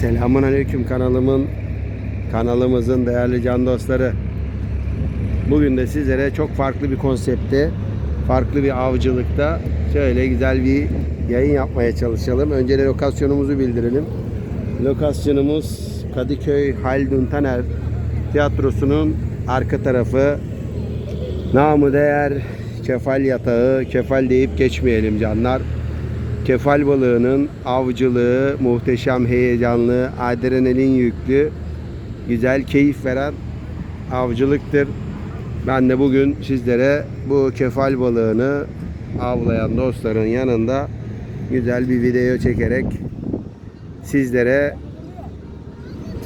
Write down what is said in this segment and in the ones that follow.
Selamun Aleyküm kanalımın kanalımızın değerli can dostları. Bugün de sizlere çok farklı bir konsepte, farklı bir avcılıkta şöyle güzel bir yayın yapmaya çalışalım. Önce de lokasyonumuzu bildirelim. Lokasyonumuz Kadıköy Haldun Taner Tiyatrosu'nun arka tarafı. Namı değer kefal yatağı, kefal deyip geçmeyelim canlar. Kefal balığının avcılığı muhteşem, heyecanlı, adrenalin yüklü, güzel, keyif veren avcılıktır. Ben de bugün sizlere bu kefal balığını avlayan dostların yanında güzel bir video çekerek sizlere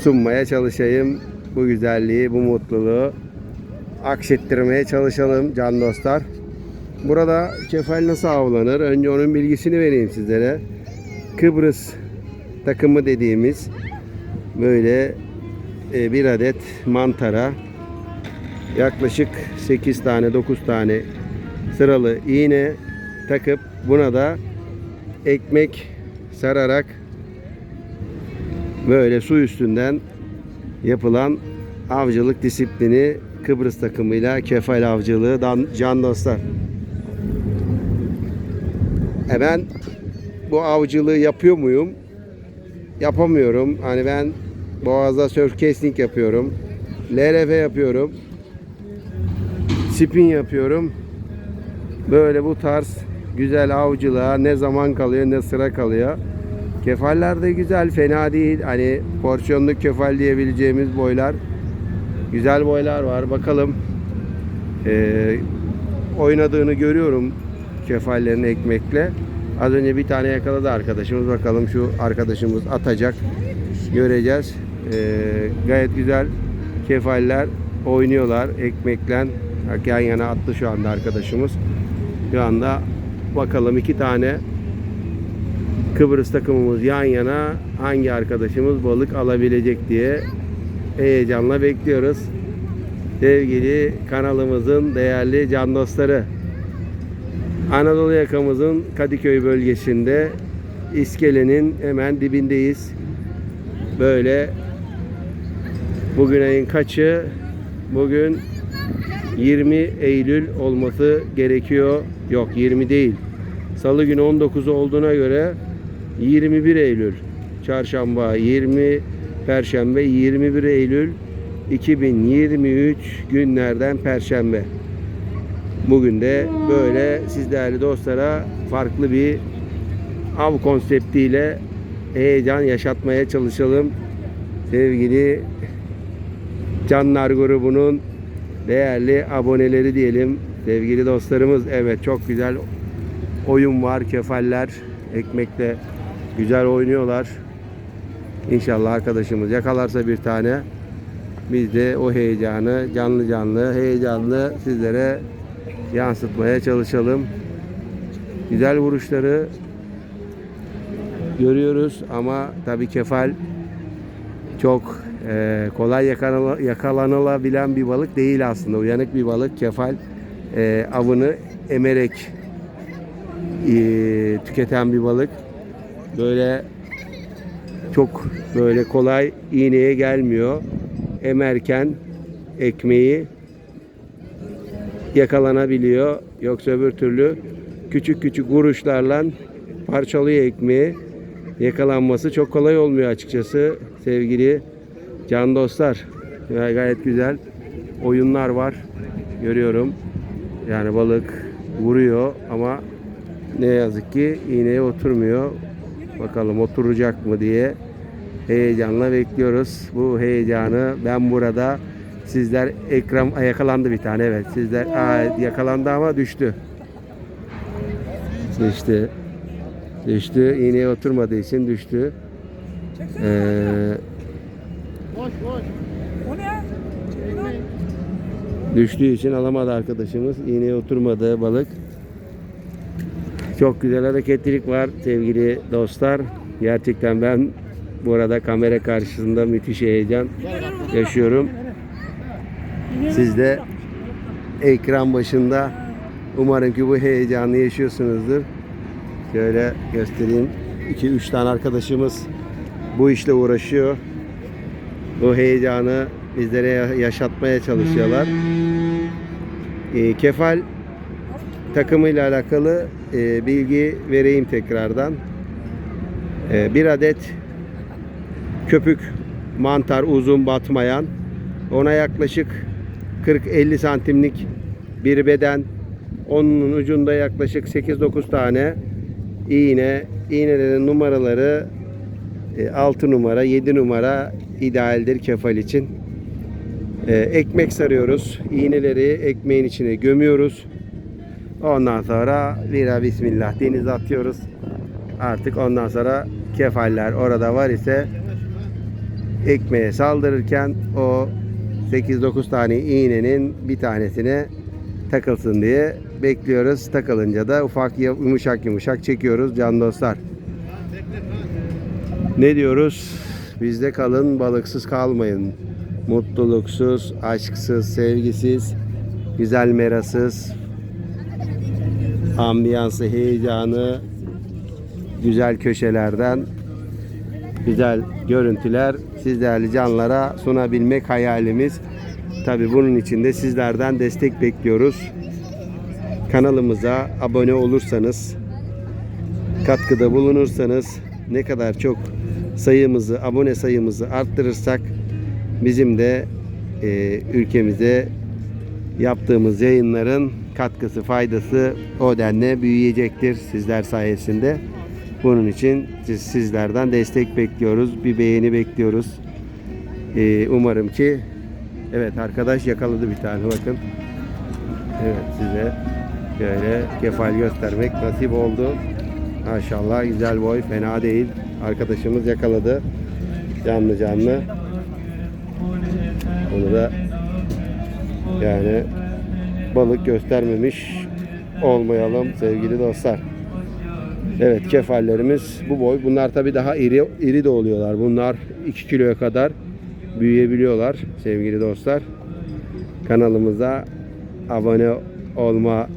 sunmaya çalışayım. Bu güzelliği, bu mutluluğu aksettirmeye çalışalım can dostlar. Burada kefal nasıl avlanır? Önce onun bilgisini vereyim sizlere. Kıbrıs takımı dediğimiz böyle e, bir adet mantara yaklaşık 8 tane 9 tane sıralı iğne takıp buna da ekmek sararak böyle su üstünden yapılan avcılık disiplini Kıbrıs takımıyla kefal avcılığı can dostlar. E ben bu avcılığı yapıyor muyum? Yapamıyorum. Hani ben boğazda surf casting yapıyorum. LRF yapıyorum. Spin yapıyorum. Böyle bu tarz güzel avcılığa ne zaman kalıyor ne sıra kalıyor. Kefaller de güzel, fena değil. Hani porsiyonluk kefal diyebileceğimiz boylar. Güzel boylar var. Bakalım. Ee, oynadığını görüyorum kefallerin ekmekle. Az önce bir tane yakaladı arkadaşımız. Bakalım şu arkadaşımız atacak. Göreceğiz. Ee, gayet güzel kefaller oynuyorlar ekmekle. Yan yana attı şu anda arkadaşımız. Şu anda bakalım iki tane Kıbrıs takımımız yan yana hangi arkadaşımız balık alabilecek diye heyecanla bekliyoruz. Sevgili kanalımızın değerli can dostları. Anadolu yakamızın Kadıköy bölgesinde iskelenin hemen dibindeyiz. Böyle bugün ayın kaçı? Bugün 20 Eylül olması gerekiyor. Yok 20 değil. Salı günü 19 olduğuna göre 21 Eylül. Çarşamba 20 Perşembe 21 Eylül 2023 günlerden Perşembe. Bugün de böyle siz değerli dostlara farklı bir av konseptiyle heyecan yaşatmaya çalışalım. Sevgili Canlar grubunun değerli aboneleri diyelim. Sevgili dostlarımız evet çok güzel oyun var. Kefaller ekmekle güzel oynuyorlar. İnşallah arkadaşımız yakalarsa bir tane biz de o heyecanı canlı canlı heyecanlı sizlere yansıtmaya çalışalım. Güzel vuruşları görüyoruz ama tabii kefal çok e, kolay yakalanı- yakalanılabilen bir balık değil aslında. Uyanık bir balık kefal e, avını emerek e, tüketen bir balık. Böyle çok böyle kolay iğneye gelmiyor. Emerken ekmeği yakalanabiliyor. Yoksa öbür türlü küçük küçük vuruşlarla parçalıyor ekmeği. Yakalanması çok kolay olmuyor açıkçası sevgili can dostlar. Gayet güzel oyunlar var. Görüyorum. Yani balık vuruyor ama ne yazık ki iğneye oturmuyor. Bakalım oturacak mı diye heyecanla bekliyoruz. Bu heyecanı ben burada sizler ekran yakalandı bir tane evet. Sizler Aa, yakalandı ama düştü. Düştü. Düştü. İğneye oturmadığı için düştü. Ee, düştüğü için alamadı arkadaşımız. İğneye oturmadı balık. Çok güzel hareketlilik var sevgili dostlar. Gerçekten ben burada kamera karşısında müthiş heyecan yaşıyorum. Siz de ekran başında umarım ki bu heyecanı yaşıyorsunuzdur. Şöyle göstereyim. 2-3 tane arkadaşımız bu işle uğraşıyor. Bu heyecanı bizlere ya- yaşatmaya çalışıyorlar. Ee, kefal takımıyla alakalı e, bilgi vereyim tekrardan. Ee, bir adet köpük mantar uzun batmayan ona yaklaşık 40-50 santimlik bir beden. Onun ucunda yaklaşık 8-9 tane iğne. İğnelerin numaraları 6 numara 7 numara idealdir kefal için. Ee, ekmek sarıyoruz. İğneleri ekmeğin içine gömüyoruz. Ondan sonra vira bismillah denize atıyoruz. Artık ondan sonra kefaller orada var ise ekmeğe saldırırken o 8-9 tane iğnenin bir tanesine takılsın diye bekliyoruz. Takılınca da ufak yumuşak yumuşak çekiyoruz can dostlar. Ne diyoruz? Bizde kalın, balıksız kalmayın. Mutluluksuz, aşksız, sevgisiz, güzel merasız, ambiyansı, heyecanı, güzel köşelerden güzel görüntüler sizlerle canlara sunabilmek hayalimiz. Tabi bunun için de sizlerden destek bekliyoruz. Kanalımıza abone olursanız, katkıda bulunursanız ne kadar çok sayımızı, abone sayımızı arttırırsak bizim de e, ülkemize yaptığımız yayınların katkısı, faydası o denli büyüyecektir sizler sayesinde. Bunun için siz- sizlerden destek bekliyoruz. Bir beğeni bekliyoruz. Ee, umarım ki evet arkadaş yakaladı bir tane bakın. Evet size böyle kefal göstermek nasip oldu. Maşallah güzel boy fena değil. Arkadaşımız yakaladı. Canlı canlı. Onu da yani balık göstermemiş olmayalım sevgili dostlar. Evet kefallerimiz bu boy. Bunlar tabi daha iri iri de oluyorlar. Bunlar 2 kiloya kadar büyüyebiliyorlar sevgili dostlar. Kanalımıza abone olma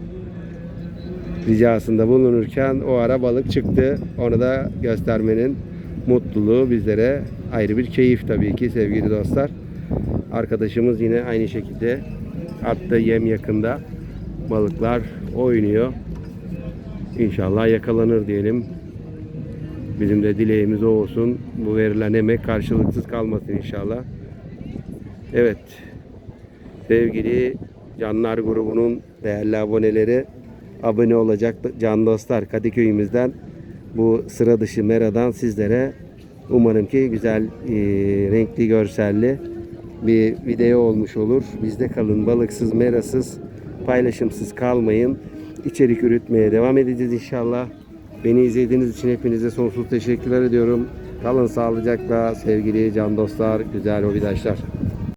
ricasında bulunurken o ara balık çıktı. Onu da göstermenin mutluluğu bizlere ayrı bir keyif tabii ki sevgili dostlar. Arkadaşımız yine aynı şekilde attı yem yakında. Balıklar oynuyor. İnşallah yakalanır diyelim. Bizim de dileğimiz o olsun. Bu verilen emek karşılıksız kalmasın inşallah. Evet. Sevgili Canlar grubunun değerli aboneleri abone olacak can dostlar Kadıköy'ümüzden bu sıra dışı meradan sizlere umarım ki güzel e, renkli görselli bir video olmuş olur. Bizde kalın balıksız merasız paylaşımsız kalmayın. İçerik üretmeye devam edeceğiz inşallah. Beni izlediğiniz için hepinize sonsuz teşekkürler ediyorum. Kalın sağlıcakla sevgili can dostlar, güzel hobidaşlar.